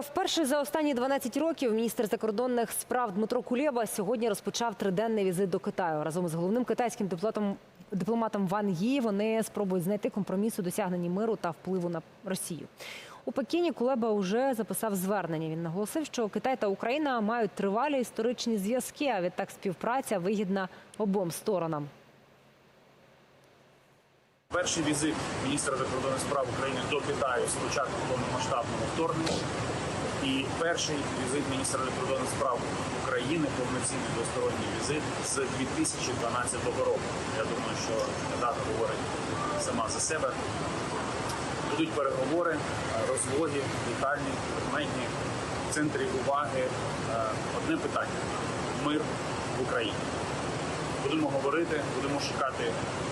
Вперше за останні 12 років міністр закордонних справ Дмитро Кулєба сьогодні розпочав триденний візит до Китаю. Разом з головним китайським дипломатом, дипломатом Ван Ї вони спробують знайти компроміс у досягненні миру та впливу на Росію. У Пекіні Кулеба вже записав звернення. Він наголосив, що Китай та Україна мають тривалі історичні зв'язки, а відтак співпраця вигідна обом сторонам. Перший візит міністра закордонних справ України до Китаю з початку повномасштабного вторгнення. І перший візит міністра закордонних справ України, повноцінний двосторонній візит з 2012 року. Я думаю, що дата говорить сама за себе. Будуть переговори, розлоги, детальні, предметні, в центрі уваги е, одне питання мир в Україні. Будемо говорити, будемо шукати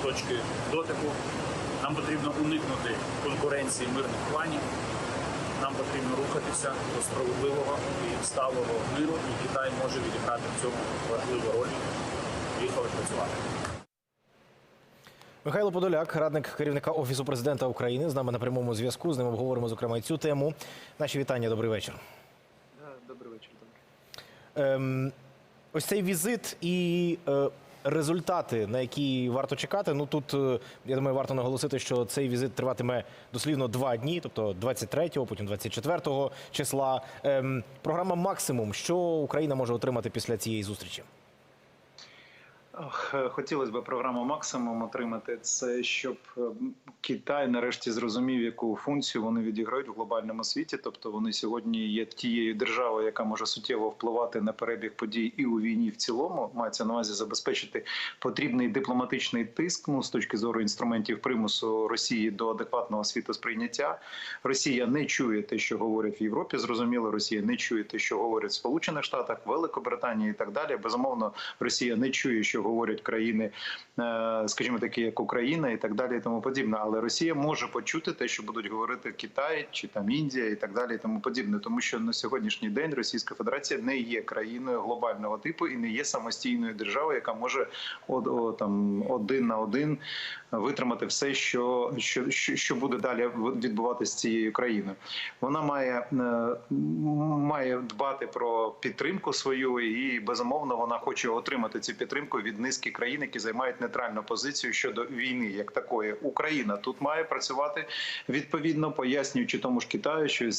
точки дотику. Нам потрібно уникнути конкуренції мирних планів. Нам потрібно рухатися до справедливого і сталого миру, і Китай може відіграти в цьому важливу роль. Поїхали працювати. Михайло Подоляк, радник керівника офісу президента України, з нами на прямому зв'язку. З ним обговоримо зокрема і цю тему. Наші вітання. Добрий вечір. Добрий вечір. Ем, ось цей візит і е, результати, на які варто чекати. Ну тут е, я думаю, варто наголосити, що цей візит триватиме дослівно два дні, тобто 23-го, потім 24-го числа. Ем, програма максимум, що Україна може отримати після цієї зустрічі. Хотілося б програму максимум отримати. Це щоб е, Китай нарешті зрозумів, яку функцію вони відіграють в глобальному світі. Тобто вони сьогодні є тією державою, яка може суттєво впливати на перебіг подій і у війні в цілому. Мається на увазі забезпечити потрібний дипломатичний тиск ну, з точки зору інструментів примусу Росії до адекватного світосприйняття. Росія не чує те, що говорять в Європі. Зрозуміло, Росія не чує те, що говорять в Сполучених Штатах, Великобританії і так далі. Безумовно, Росія не чує, що говорять країни, е, скажімо, такі як Україна і так далі, і тому подібне. Але Росія може почути те, що будуть говорити Китай чи там Індія і так далі, і тому подібне, тому що на сьогоднішній день Російська Федерація не є країною глобального типу і не є самостійною державою, яка може от, о, там один на один витримати все, що, що, що, що буде далі відбуватися з цією країною. Вона має, е, має дбати про підтримку свою, і безумовно вона хоче отримати цю підтримку від низки країн, які займають нейтральну позицію щодо війни, як такої. Україна тут має працювати відповідно, пояснюючи тому ж Китаю, що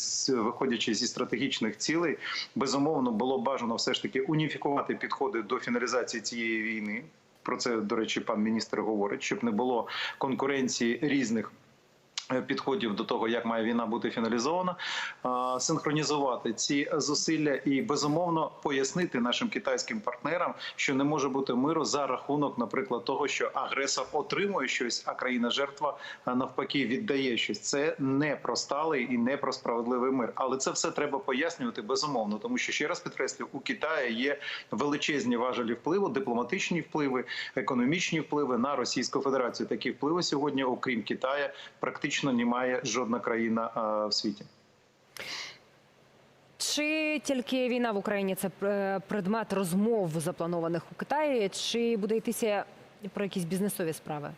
виходячи зі стратегічних цілей, безумовно було бажано все ж таки уніфікувати підходи до фіналізації цієї війни. Про це до речі, пан міністр говорить, щоб не було конкуренції різних. Е, Підходів до того, як має війна бути фіналізована, синхронізувати ці зусилля і безумовно пояснити нашим китайським партнерам, що не може бути миру за рахунок, наприклад, того, що агресор отримує щось, а країна жертва навпаки віддає щось. Це не про сталий і не про справедливий мир. Але це все треба пояснювати безумовно, тому що ще раз підкреслю, у Китаї є величезні важелі впливу, дипломатичні впливи, економічні впливи на Російську Федерацію. Такі впливи сьогодні, окрім Китаю, практично не має жодна країна в світі. Чи тільки війна в Україні це е, предмет розмов запланованих у Китаї, чи буде йтися про якісь бізнесові справи?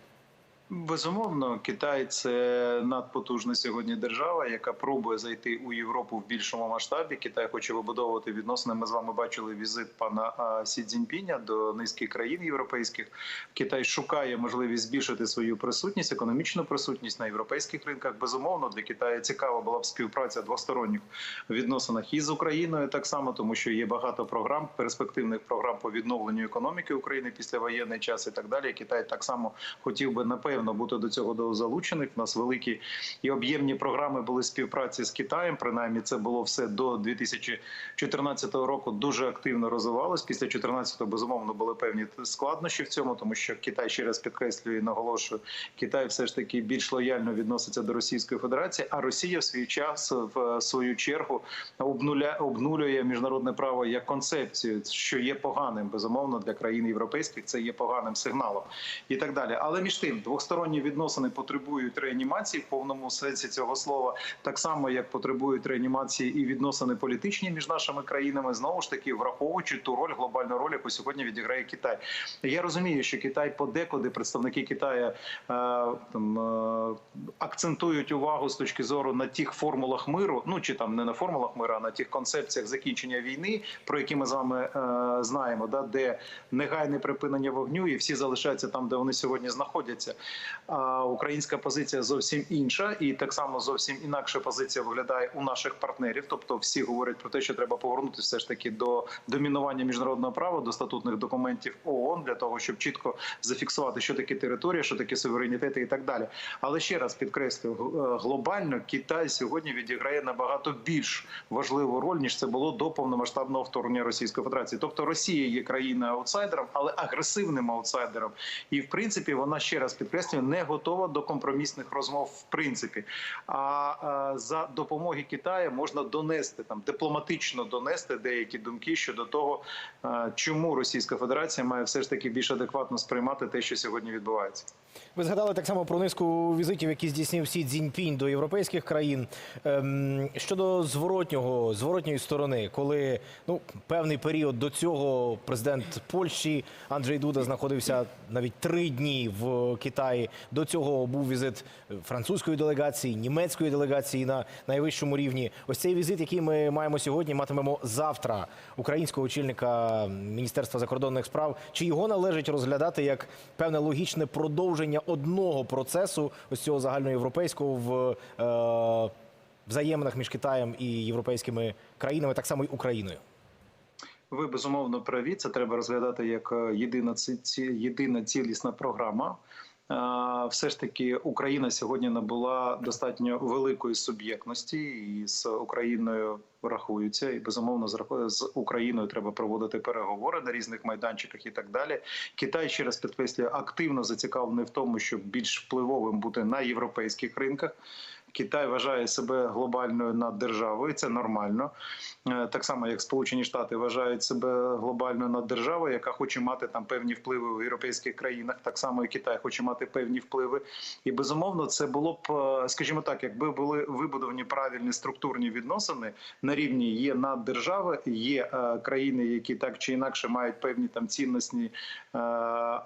Безумовно, Китай це надпотужна сьогодні держава, яка пробує зайти у Європу в більшому масштабі. Китай хоче вибудовувати відносини. Ми з вами бачили візит пана Сі Цзіньпіня до низки країн європейських. Китай шукає можливість збільшити свою присутність, економічну присутність на європейських ринках. Безумовно, для Китаю цікава була б співпраця двосторонніх відносинах із Україною, так само, тому що є багато програм, перспективних програм по відновленню економіки України після воєнний час і так далі. Китай так само хотів би напевно бути до цього залучених. У нас великі і об'ємні програми були співпраці з Китаєм. Принаймні, це було все до 2014 року. Дуже активно розвивалось. Після 2014 безумовно були певні складнощі в цьому, тому що Китай ще раз підкреслює і наголошую, Китай все ж таки більш лояльно відноситься до Російської Федерації. А Росія в свій час в свою чергу обнуля обнулює міжнародне право як концепцію, що є поганим безумовно для країн європейських. Це є поганим сигналом і так далі. Але між тим, двосторонні двосторонні відносини потребують реанімації в повному сенсі цього слова, так само як потребують реанімації і відносини політичні між нашими країнами, знову ж таки враховуючи ту роль, глобальну роль, яку сьогодні відіграє Китай. Я розумію, що Китай подекуди представники Китаю е, там е, акцентують увагу з точки зору на тих формулах миру, ну чи там не на формулах миру, а на тих концепціях закінчення війни, про які ми з вами е, знаємо, да, де негайне припинення вогню, і всі залишаються там, де вони сьогодні знаходяться. Українська позиція зовсім інша, і так само зовсім інакша позиція виглядає у наших партнерів. Тобто, всі говорять про те, що треба повернутися все ж таки до домінування міжнародного права, до статутних документів ООН для того, щоб чітко зафіксувати, що таке територія, що таке суверенітети і так далі. Але ще раз підкреслюю, е, глобально Китай сьогодні відіграє набагато більш важливу роль ніж це було до повномасштабного вторгнення Російської Федерації. Тобто Росія є країною аутсайдером, але агресивним аутсайдером. І в принципі вона ще раз підкреслюю, не готова до компромісних розмов. В принципі, а е, за допомоги Китаю можна донести там дипломатично донести деякі думки щодо того, е, чому Російська Федерація має все ж таки більш адекватно сприймати те, що сьогодні відбувається. Ви згадали так само про низку візитів, які здійснив Сі Цзіньпінь до європейських країн. Ем, щодо зворотнього, зворотньої сторони, коли ну певний період до цього президент Польщі Анджей Дуда знаходився навіть три дні в Китаї. До цього був візит французької делегації, німецької делегації на найвищому рівні. Ось цей візит, який ми маємо сьогодні, матимемо завтра українського очільника Міністерства закордонних справ. Чи його належить розглядати як певне логічне продовження одного процесу ось цього загальноєвропейського в е, взаєминах між Китаєм і європейськими країнами, так само й Україною? Ви безумовно праві. Це треба розглядати як е, єдина цілісна програма. Все ж таки Україна сьогодні набула достатньо великої суб'єктності, і з Україною рахуються. І безумовно з Україною треба проводити переговори на різних майданчиках і так далі. Китай ще раз підкреслює активно зацікавлений в тому, щоб більш впливовим бути на європейських ринках. Китай вважає себе глобальною наддержавою, це нормально. Е, Так само, як Сполучені Штати вважають себе глобальною наддержавою, яка хоче мати там певні впливи в європейських країнах. Так само і Китай хоче мати певні впливи. І безумовно, це було б, е, скажімо так, якби були вибудовані правильні структурні відносини на рівні є наддержави, є е, країни, які так чи інакше мають певні там цінностні е,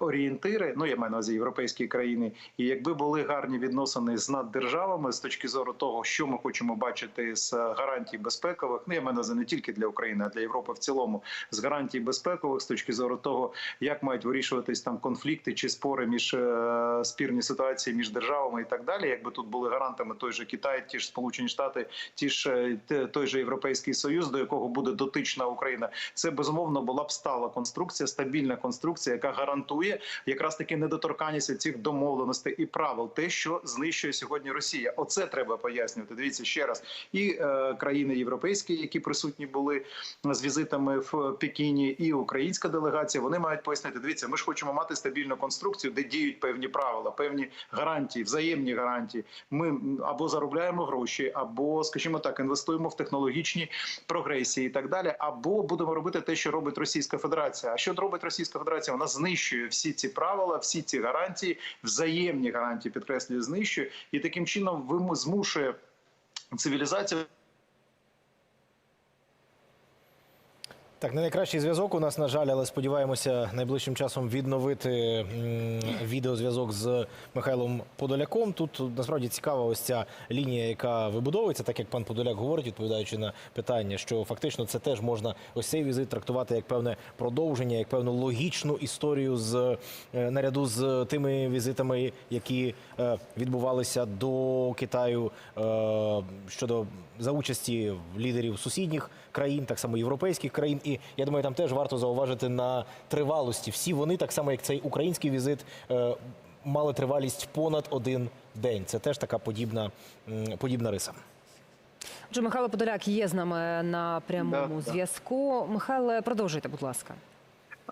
орієнтири. Ну я маю на увазі європейські країни. І якби були гарні відносини з наддержавами з точки зору того, що ми хочемо бачити з гарантій безпекових, ну я на увазі не тільки для України, а для Європи в цілому, з гарантій безпекових з точки зору того, як мають вирішуватись там конфлікти чи спори між е, спірні ситуації між державами і так далі. Якби тут були гарантами той же Китай, ті ж Сполучені Штати, ті ж е, той же Європейський Союз, до якого буде дотична Україна, це безумовно була б стала конструкція, стабільна конструкція, яка гарантує якраз таки недоторканність цих домовленостей і правил, те, що знищує сьогодні Росія. Оце треба пояснювати. Дивіться ще раз, і е, країни європейські, які присутні були з візитами в Пекіні, і українська делегація, вони мають пояснити. Дивіться, ми ж хочемо мати стабільну конструкцію, де діють певні правила, певні гарантії, взаємні гарантії. Ми або заробляємо гроші, або, скажімо так, інвестуємо в технологічні прогресії і так далі, або будемо робити те, що робить Російська Федерація. А що робить Російська Федерація? Вона знищує всі ці правила, всі ці гарантії, взаємні гарантії, підкреслюю, знищує і таким чином виму- змушує цивілізацію. Так, не найкращий зв'язок у нас, на жаль, але сподіваємося найближчим часом відновити відеозв'язок з Михайлом Подоляком. Тут насправді цікава ось ця лінія, яка вибудовується, так як пан Подоляк говорить, відповідаючи на питання, що фактично це теж можна ось цей візит трактувати як певне продовження, як певну логічну історію з е, наряду з тими візитами, які е, відбувалися до Китаю е, щодо за участі лідерів сусідніх країн, так само європейських країн. І я думаю, там теж варто зауважити на тривалості. Всі вони, так само як цей український візит, е, мали тривалість понад один день. Це теж така подібна, подібна риса. Отже, Михайло Подоляк є з нами на прямому Да, да. зв'язку. Михайле, продовжуйте, будь ласка.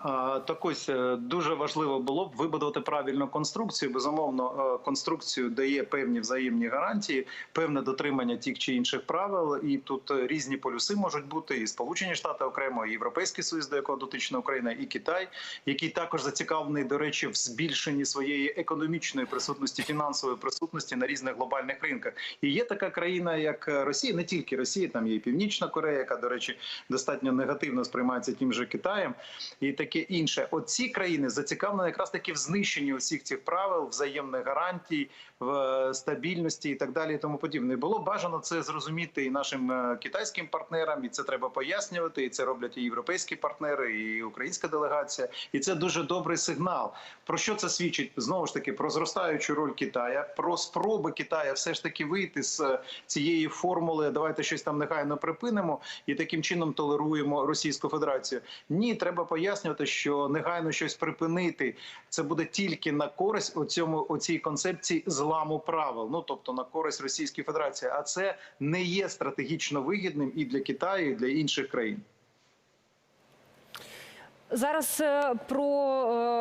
Так ось е, дуже важливо було б вибудувати правильну конструкцію. Безумовно, е, конструкцію дає певні взаємні гарантії, певне дотримання тих чи інших правил. І тут е, різні полюси можуть бути і Сполучені Штати окремо, і Європейський Союз, до якого дотична Україна, і Китай, який також зацікавлений, до речі, в збільшенні своєї економічної присутності, фінансової присутності на різних глобальних ринках. І є така країна, як Росія, не тільки Росія, там є і Північна Корея, яка, до речі, достатньо негативно сприймається тим же Китаєм і таке інше. Оці країни зацікавлені якраз таки в знищенні усіх цих правил, взаємних гарантій, в е, стабільності і так далі. І тому подібне. Було бажано це зрозуміти і нашим е, китайським партнерам, і це треба пояснювати. І це роблять і європейські партнери, і українська делегація. І це дуже добрий сигнал. Про що це свідчить? Знову ж таки про зростаючу роль Китая, про спроби Китая все ж таки вийти з е, цієї формули. Давайте щось там негайно припинимо і таким чином толеруємо Російську Федерацію. Ні, треба пояснювати, що негайно щось припинити. Це буде тільки на користь у цьому оцій концепції зламу правил. Ну тобто на користь Російської Федерації. А це не є стратегічно вигідним і для Китаю, і для інших країн. Зараз е, про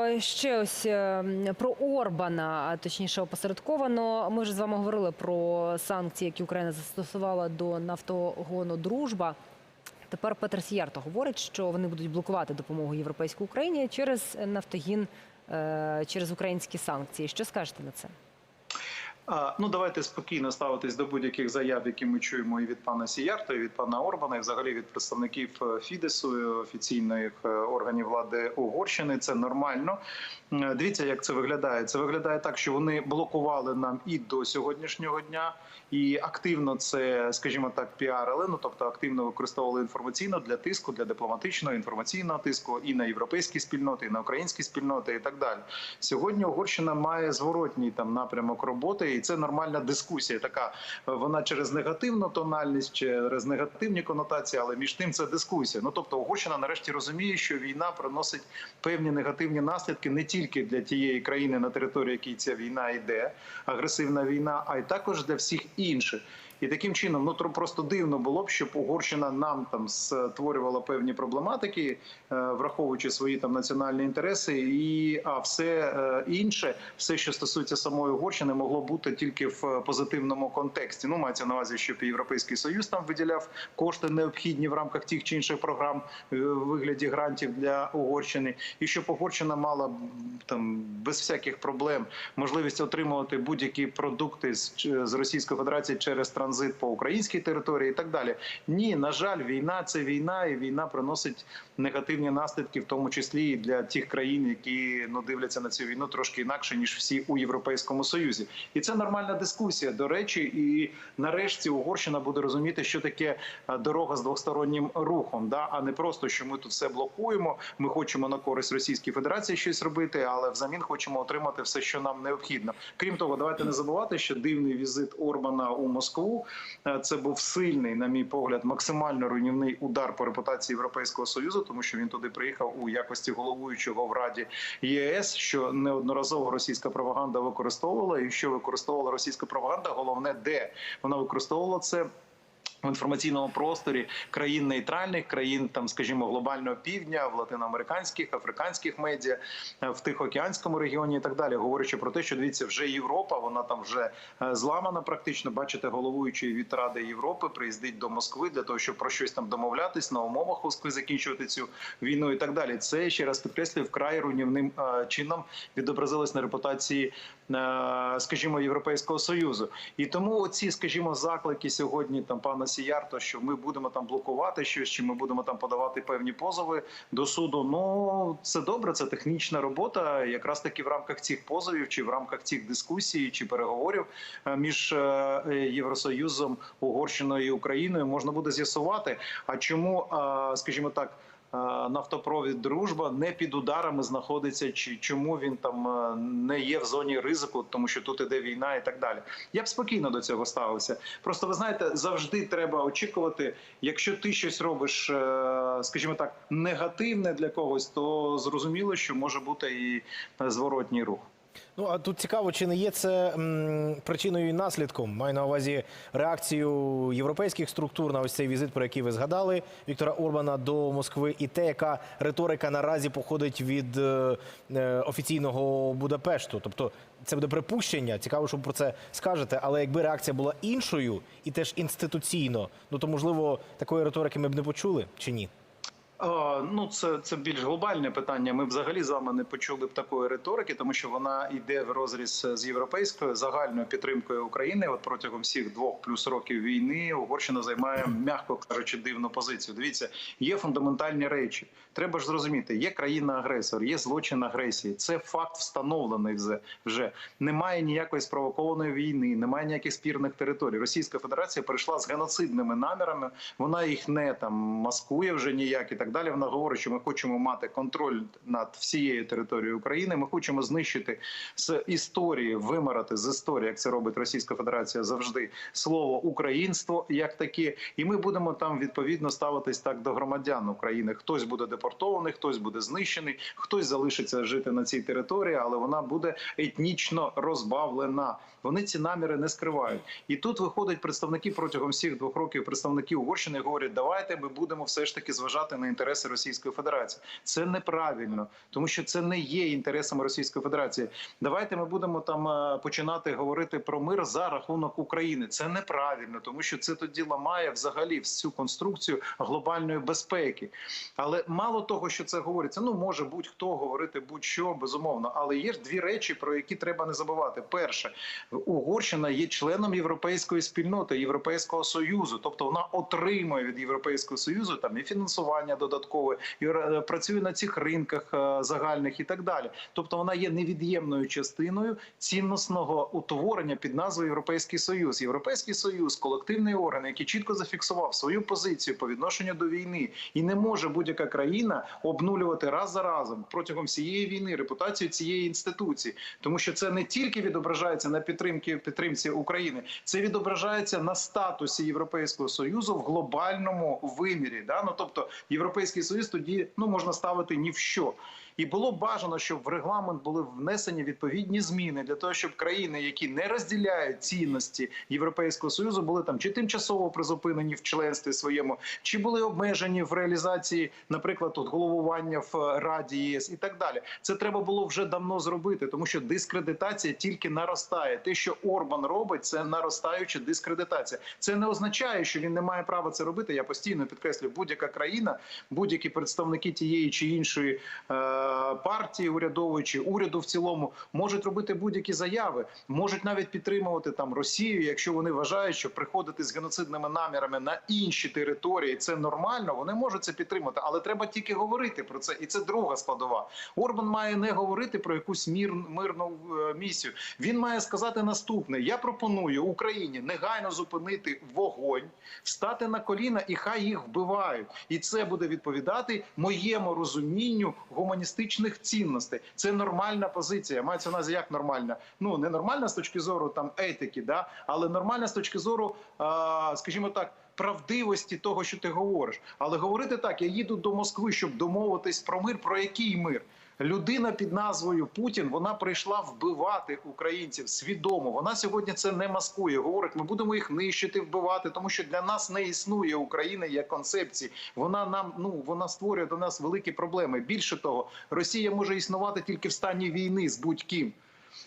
е, ще ось е, про Орбана, а точніше опосередковано. Ми вже з вами говорили про санкції, які Україна застосувала до нафтогону Дружба. Тепер Петр Сіярто говорить, що вони будуть блокувати допомогу європейській Україні через нафтогін, е, через українські санкції. Що скажете на це? Ну давайте спокійно ставитись до будь-яких заяв, які ми чуємо і від пана Сіярта, і від пана Орбана, і взагалі від представників е, Фідесу, і офіційних е, органів влади Угорщини. Це нормально. Е, Дивіться, як це виглядає. Це виглядає так, що вони блокували нам і до сьогоднішнього дня, і активно це, скажімо так, піарили. Ну тобто активно використовували інформаційно для тиску, для дипломатичного інформаційного тиску і на європейські спільноти, і на українські спільноти, і так далі. Сьогодні Угорщина має зворотній там напрямок роботи, і це нормальна дискусія. Така вона через негативну тональність, через негативні конотації, але між тим це дискусія. Ну тобто, Угорщина нарешті розуміє, що війна приносить певні негативні наслідки не тільки для тієї країни, на території якій ця війна йде, агресивна війна, а й також для всіх інших. І таким чином, ну просто дивно було б, щоб Угорщина нам там створювала певні проблематики, е, враховуючи свої там національні інтереси, і а все е, інше, все, що стосується самої Угорщини, могло бути тільки в е, позитивному контексті. Ну мається на увазі, щоб Європейський Союз там виділяв кошти необхідні в рамках тих чи інших програм е, в вигляді грантів для Угорщини, і щоб Угорщина мала там без всяких проблем можливість отримувати будь-які продукти з, з Російської Федерації через транзит по українській території і так далі. Ні, на жаль, війна це війна, і війна приносить негативні наслідки, в тому числі і для тих країн, які ну дивляться на цю війну трошки інакше ніж всі у Європейському Союзі. І це нормальна дискусія. До речі, і нарешті Угорщина буде розуміти, що таке е, дорога з двостороннім рухом, да а не просто що ми тут все блокуємо. Ми хочемо на користь Російської Федерації щось робити, але взамін хочемо отримати все, що нам необхідно. Крім того, давайте не забувати, що дивний візит Орбана у Москву е, це був сильний, на мій погляд, максимально руйнівний удар по репутації Європейського союзу, тому що він туди приїхав у якості головуючого в Раді ЄС, що неодноразово російська пропаганда використовувала, і що використовувала російська пропаганда, головне де вона використовувала це. В інформаційному просторі країн нейтральних, країн там, скажімо, глобального півдня, в латиноамериканських, африканських медіа, в Тихоокеанському регіоні і так далі, говорячи про те, що дивіться, вже Європа, вона там вже е, зламана. Практично бачите, головуючий від Ради Європи приїздить до Москви для того, щоб про щось там домовлятись на умовах Москви, закінчувати цю війну і так далі. Це ще раз підкреслюю, вкрай руйнівним е, чином відобразилось на репутації, е, скажімо, Європейського союзу. І тому оці, скажімо, заклики сьогодні там пана Сіярто, що ми будемо там блокувати щось, чи ми будемо там подавати певні позови до суду. Ну це добре, це технічна робота. Якраз таки в рамках цих позовів, чи в рамках цих дискусій, чи переговорів е, між е, Євросоюзом, Угорщиною і Україною можна буде з'ясувати. А чому, е, скажімо так. Е, Нафтопровід дружба не під ударами знаходиться, чи чому він там е, не є в зоні ризику, тому що тут іде війна і так далі. Я б спокійно до цього ставився. Просто ви знаєте, завжди треба очікувати, якщо ти щось робиш, е, скажімо так, негативне для когось, то зрозуміло, що може бути і зворотній рух. Ну а тут цікаво, чи не є це м, причиною і наслідком? Маю на увазі реакцію європейських структур на ось цей візит, про який ви згадали Віктора Орбана до Москви, і те, яка риторика наразі походить від е, е, офіційного Будапешту. Тобто це буде припущення. Цікаво, що ви про це скажете. Але якби реакція була іншою і теж інституційно, ну то можливо такої риторики ми б не почули чи ні? Ну це, це більш глобальне питання. Ми взагалі з вами не почули б такої риторики, тому що вона йде в розріз з європейською загальною підтримкою України. От протягом всіх двох плюс років війни Угорщина займає, м'яко кажучи, дивну позицію. Дивіться, є фундаментальні речі. Треба ж зрозуміти, є країна-агресор, є злочин агресії. Це факт встановлений вже. Немає ніякої спровокованої війни, немає ніяких спірних територій. Російська Федерація перейшла з геноцидними намірами. Вона їх не там маскує вже ніяк і так далі. Вона говорить, що ми хочемо мати контроль над всією територією України. Ми хочемо знищити з історії, вимарати з історії, як це робить Російська Федерація завжди слово українство як таке. І ми будемо там відповідно ставитись так до громадян України. Хтось буде депортований, хтось буде знищений, хтось залишиться жити на цій території, але вона буде етнічно розбавлена. Вони ці наміри не скривають. І тут виходять представники протягом всіх двох років представники Угорщини говорять, давайте ми будемо все ж таки зважати на інтереси Російської Федерації. Це неправильно, тому що це не є інтересами Російської Федерації. Давайте ми будемо там е, починати говорити про мир за рахунок України. Це неправильно, тому що це тоді ламає взагалі всю конструкцію глобальної безпеки. Але мало того, що це говориться, ну може будь-хто говорити будь-що безумовно. Але є ж дві речі, про які треба не забувати. Перше, Угорщина є членом європейської спільноти, Європейського союзу, тобто вона отримує від Європейського союзу там і фінансування додаткове, і е, працює на цих ринках е, загальних і так далі. Тобто вона є невід'ємною частиною цінностного утворення під назвою Європейський Союз. Європейський Союз, колективний орган, який чітко зафіксував свою позицію по відношенню до війни, і не може будь-яка країна обнулювати раз за разом протягом всієї війни репутацію цієї інституції, тому що це не тільки відображається на підтримки підтримці України, це відображається на статусі Європейського союзу в глобальному вимірі. Ну тобто Європейський союз тоді ну можна ставити ні в що. І було бажано, щоб в регламент були внесені відповідні зміни для того, щоб країни, які не розділяють цінності Європейського союзу, були там чи тимчасово призупинені в членстві своєму, чи були обмежені в реалізації, наприклад, тут головування в Раді ЄС і так далі. Це треба було вже давно зробити, тому що дискредитація тільки наростає. Те, що Орбан робить, це наростаюча дискредитація. Це не означає, що він не має права це робити. Я постійно підкреслюю, будь-яка країна, будь-які представники тієї чи іншої. Е- партії урядової чи уряду в цілому можуть робити будь-які заяви, можуть навіть підтримувати там Росію, якщо вони вважають, що приходити з геноцидними намірами на інші території це нормально. Вони можуть це підтримати, але треба тільки говорити про це, і це друга складова. Орбан має не говорити про якусь мір мирну е, місію. Він має сказати наступне: я пропоную Україні негайно зупинити вогонь, встати на коліна, і хай їх вбивають, і це буде відповідати моєму розумінню гуманістичних цінностей. Це нормальна позиція. Мається на увазі як нормальна. Ну не нормальна з точки зору там етики, да, але нормальна з точки зору, скажімо так. Правдивості того, що ти говориш, але говорити так: я їду до Москви, щоб домовитись про мир. Про який мир? Людина під назвою Путін вона прийшла вбивати українців свідомо. Вона сьогодні це не маскує. Говорить, ми будемо їх нищити, вбивати, тому що для нас не існує України як концепції. Вона нам ну вона створює до нас великі проблеми. Більше того, Росія може існувати тільки в стані війни з будь-ким.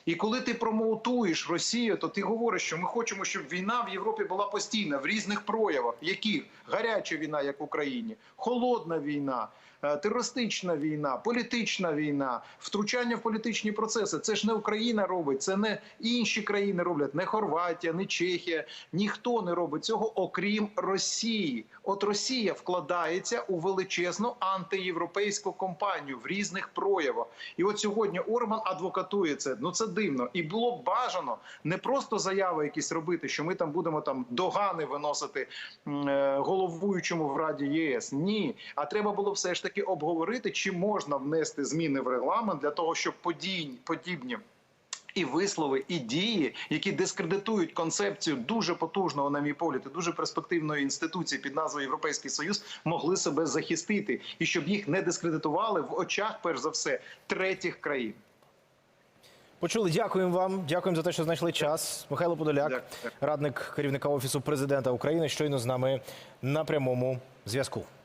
І коли ти промоутуєш Росію, то ти говориш, що ми хочемо, щоб війна в Європі була постійна в різних проявах. Яких гаряча війна, як в Україні, холодна війна, терористична війна, політична війна, втручання в політичні процеси. Це ж не Україна робить, це не інші країни роблять, не Хорватія, не Чехія. Ніхто не робить цього, окрім Росії. От Росія вкладається у величезну антиєвропейську кампанію в різних проявах. І от сьогодні Орбан адвокатує це. Ну це дивно. І було б бажано не просто заяви якісь робити, що ми там будемо там догани виносити е, головуючому в Раді ЄС. Ні, а треба було все ж таки обговорити, чи можна внести зміни в регламент для того, щоб подій подібні. І вислови, і дії, які дискредитують концепцію дуже потужного, на мій погляд, і дуже перспективної інституції під назвою Європейський Союз, могли себе захистити, і щоб їх не дискредитували в очах, перш за все, третіх країн. Почули. Дякуємо вам. Дякуємо за те, що знайшли час. Михайло Подоляк, Дякую. радник керівника офісу президента України, щойно з нами на прямому зв'язку.